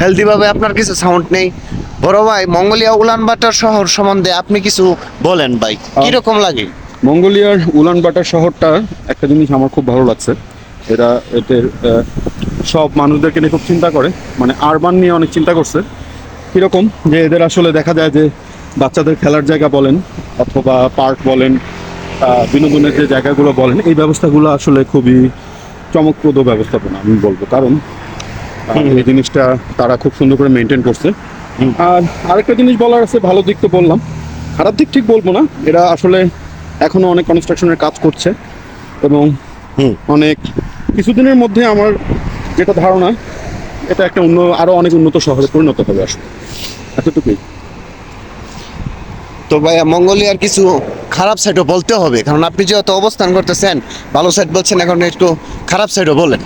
Healthy ভাবে আপনার কিছু সাউন্ড নেই। বড় ভাই মঙ্গোলিয়া উলানবাটার শহর সম্বন্ধে আপনি কিছু বলেন ভাই। কীরকম লাগে? মঙ্গোলিয়ার উলানবাটার শহরটা একটা জিনিস আমার খুব ভালো লাগছে। এরা এদের সব মানুষদেরকে নিয়ে খুব চিন্তা করে মানে আরবান নিয়ে অনেক চিন্তা করছে। কীরকম যে এদের আসলে দেখা যায় যে বাচ্চাদের খেলার জায়গা বলেন অথবা পার্ক বলেন বিনোদনের যে জায়গাগুলো বলেন এই ব্যবস্থাগুলো আসলে খুবই চমকপ্রদ ব্যবস্থাপনা আমি বলব। কারণ এই জিনিসটা তারা খুব সুন্দর করে মেনটেন করছে। আর আরেকটা জিনিস বলার আছে ভালো দিক তো বললাম। খারাপ দিক ঠিক বলব না এরা আসলে এখনও অনেক কনস্ট্রাকশনের কাজ করছে এবং। অনেক কিছুদিনের মধ্যে আমার যেটা ধারণা এটা একটা অন্য আরও অনেক উন্নত শহরে পরিণত হবে আসলে। এতটুকুই। তো ভাইয়া ভাই মঙ্গোলিয়ার কিছু খারাপ সাইডও বলতে হবে কারণ আপনি যেহেতু অবস্থান করতেছেন ভালো সাইড বলছেন এখন একটু খারাপ সাইডও বলেন।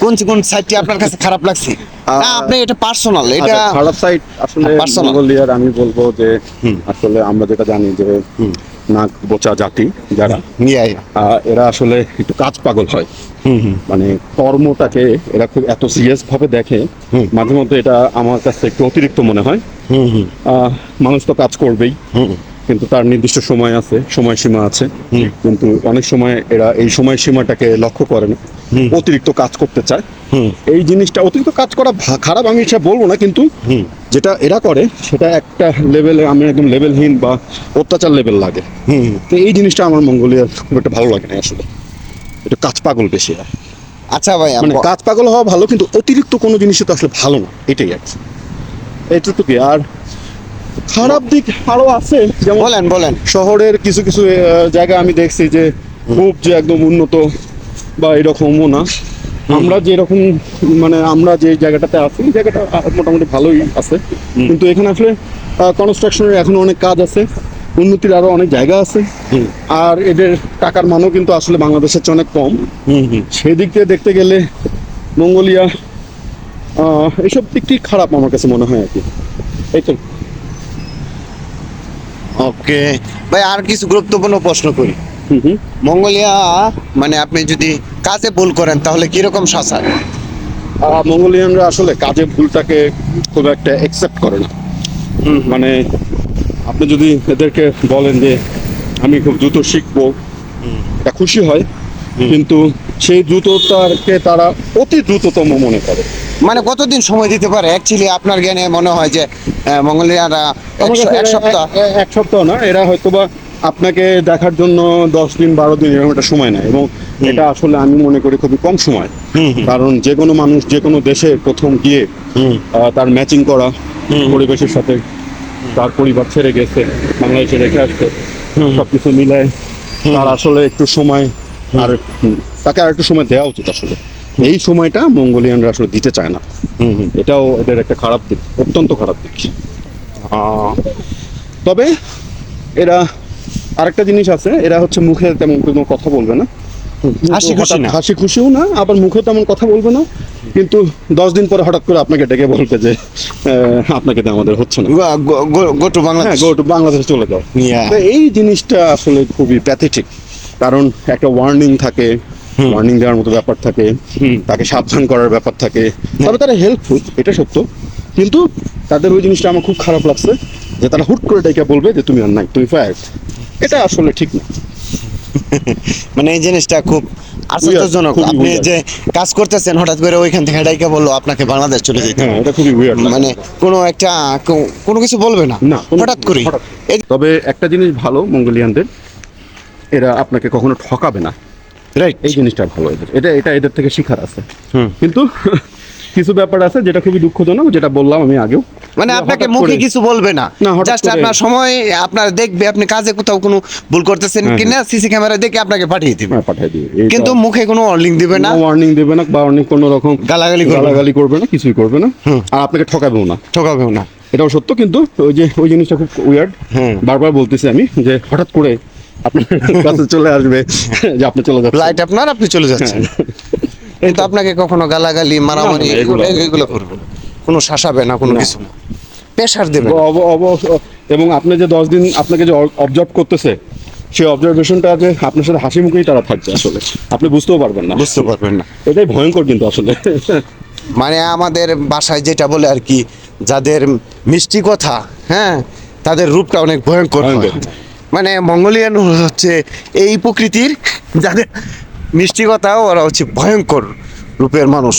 কোন কোন সাইডটি আপনার কাছে খারাপ লাগছে? না আপনি এটা পার্সোনাল এটা আচ্ছা, খারাপ সাইড আসলে Personal. মঙ্গোলিয়ার আমি বলব যে আসলে আমরা যেটা জানি যে নাক বোচা জাতি যারা। আহ, এরা আসলে একটু কাজ পাগল হয়। মানে কর্মটাকে এরা খুব এত সিরিয়াস ভাবে দেখে মাঝে মধ্যে এটা আমার কাছে একটু অতিরিক্ত মনে হয়। মানুষ তো কাজ করবেই। কিন্তু তার নির্দিষ্ট সময় আছে সময়সীমা আছে। কিন্তু অনেক সময় এরা এই সময়সীমাটাকে লক্ষ্য করে না। অতিরিক্ত কাজ করতে চায়। এই জিনিসটা অতিরিক্ত কাজ করা খারাপ আমি সেটা বলব না কিন্তু যেটা এরা করে সেটা একটা লেভেলে আমি একদম লেভেলহীন বা অত্যাচার লেভেল লাগে। তো এই জিনিসটা আমার মঙ্গোলিয়ার খুব একটা ভালো লাগে না আসলে। এটা কাজ পাগল বেশি। আচ্ছা ভাই মানে কাজ পাগল হওয়া ভালো কিন্তু অতিরিক্ত কোনো জিনিসই তো আসলে ভালো না। এটাই আছে আর কি। এইটুকুই আর খারাপ দিক আরও আছে যেমন বলেন বলেন। শহরের কিছু কিছু জায়গা আমি দেখছি যে খুব যে একদম উন্নত বা এরকমও না। আমরা যেরকম মানে আমরা যে জায়গাটাতে আছি এই জায়গাটা মোটামুটি ভালোই আছে। কিন্তু এখানে আসলে কনস্ট্রাকশনের এখনও অনেক কাজ আছে উন্নতির আরও অনেক জায়গা আছে। আর এদের টাকার মানও কিন্তু আসলে বাংলাদেশের চেয়ে অনেক কম। সেই দিক দিয়ে দেখতে গেলে মঙ্গোলিয়া আহ, এইসব দিকটি খারাপ আমার কাছে মনে হয় আর কি। এই তো। ওকে। ভাই আর কিছু গুরুত্বপূর্ণ প্রশ্ন করি। মঙ্গোলিয়া মানে আপনি যদি কাজে ভুল করেন তাহলে কীরকম শাসা মঙ্গোলিয়ানরা আসলে কাজে ভুলটাকে খুব একটা একসেপ্ট করে না। মানে আপনি যদি এদেরকে বলেন যে আমি খুব দ্রুত শিখব এটা খুশি হয়। কিন্তু সেই দ্রুততাকে তারা অতি দ্রুততম মনে করে। মানে কতদিন সময় দিতে পারে? অ্যাকচুয়ালি আপনার জ্ঞানে মনে হয় যে কাছে এক সপ্তাহ এক সপ্তাহ না এরা হয়তোবা আপনাকে দেখার জন্য দশ দিন বারো দিন এরকম একটা সময় নেয় এবং এটা আসলে আমি মনে করি খুবই কম সময়। কারণ যে কোনো মানুষ যে কোনো দেশে প্রথম গিয়ে তার ম্যাচিং করা পরিবেশের সাথে তার পরিবার ছেড়ে গেছে বাংলাদেশে রেখে আসছে সবকিছু মিলায় তার আসলে একটু সময় আর তাকে আর একটু সময় দেওয়া উচিত আসলে। এই সময়টা মঙ্গোলিয়ানরা আসলে দিতে চায় না। এটাও এদের একটা খারাপ দিক অত্যন্ত খারাপ দিক। তবে এরা আরেকটা জিনিস আছে এরা হচ্ছে মুখে তেমন কোনো কথা বলবে না। হাসি খুশি না। হাসি খুশিও না আবার মুখে তেমন কথা বলবে না। কিন্তু দশ দিন পরে হঠাৎ করে আপনাকে ডেকে বলবে যে আপনাকে তো আমাদের হচ্ছে না। গো টু হ্যাঁ বাংলাদেশ গো টু বাংলাদেশে চলে যাও। এই জিনিসটা আসলে খুবই প্যাথেটিক কারণ একটা ওয়ার্নিং থাকে ওয়ার্নিং দেওয়ার মতো ব্যাপার থাকে তাকে সাবধান করার ব্যাপার থাকে। তবে তারা হেল্পফুল এটা সত্য। কিন্তু তাদের ওই জিনিসটা আমার খুব খারাপ লাগছে যে তারা হুট করে ডেকে বলবে যে তুমি আর নাই তুমি ফায়ার এটা আসলে ঠিক না। মানে এই জিনিসটা খুব আশ্চর্যজনক। আপনি যে কাজ করতেছেন হঠাৎ করে ওইখান থেকে ডাইকা বলল আপনাকে বাংলাদেশ চলে যেতে হ্যাঁ এটা খুবই উইয়ার্ড মানে কোনো একটা কোনো কিছু বলবে না। হঠাৎ করে। তবে একটা জিনিস ভালো মঙ্গোলিয়ানদের এরা আপনাকে কখনো ঠকাবে না। রাইট এই জিনিসটা ভালো এদের এটা এটা এদের থেকে শিখার আছে। কিন্তু কিছু ব্যাপার আছে যেটা খুবই দুঃখজনক যেটা বললাম আমি আগেও। মানে আপনাকে মুখে কিছু বলবে না। জাস্ট আপনার সময় আপনার দেখবে আপনি কাজে কোথাও কোনো ভুল করতেছেন হ্যাঁ, কিনা সিসি ক্যামেরা দেখে আপনাকে পাঠিয়ে দিবে। হ্যাঁ, পাঠিয়ে দিবে। কিন্তু মুখে কোনো ওয়ার্নিং দিবে না। ওয়ার্নিং দেবে না বা অনেক কোনো রকম গালাগালি গালাগালি করবে না কিছুই করবে না। আর আপনাকে ঠকাবেও না। ঠকাবেও না। এটাও সত্য কিন্তু ওই যে ওই জিনিসটা খুব উইয়ার্ড বারবার বলতেছি আমি যে হঠাৎ করে আপনার কাছে চলে আসবে যে আপনি চলে যাচ্ছেন। ফ্লাইট আপনার আপনি চলে যাচ্ছেন। কিন্তু আপনাকে কখনো গালাগালি মারামারি এগুলো করবে না। কোনো শাসাবে না কোনো কিছু না। প্রেশার দেবে এবং আপনি যে দশ দিন আপনাকে যে অবজার্ভ করতেছে সেই অবজারভেশনটা যে আপনার সাথে হাসি মুখেই তারা থাকছে আসলে। আপনি বুঝতেও পারবেন না। বুঝতে পারবেন না। এটাই ভয়ঙ্কর কিন্তু আসলে। মানে আমাদের বাসায় যেটা বলে আর কি যাদের মিষ্টি কথা হ্যাঁ তাদের রূপটা অনেক হয়। ভয়ঙ্কর। মানে মঙ্গোলিয়ান হচ্ছে এই প্রকৃতির যাদের মিষ্টি কথা ওরা হচ্ছে ভয়ঙ্কর রূপের মানুষ।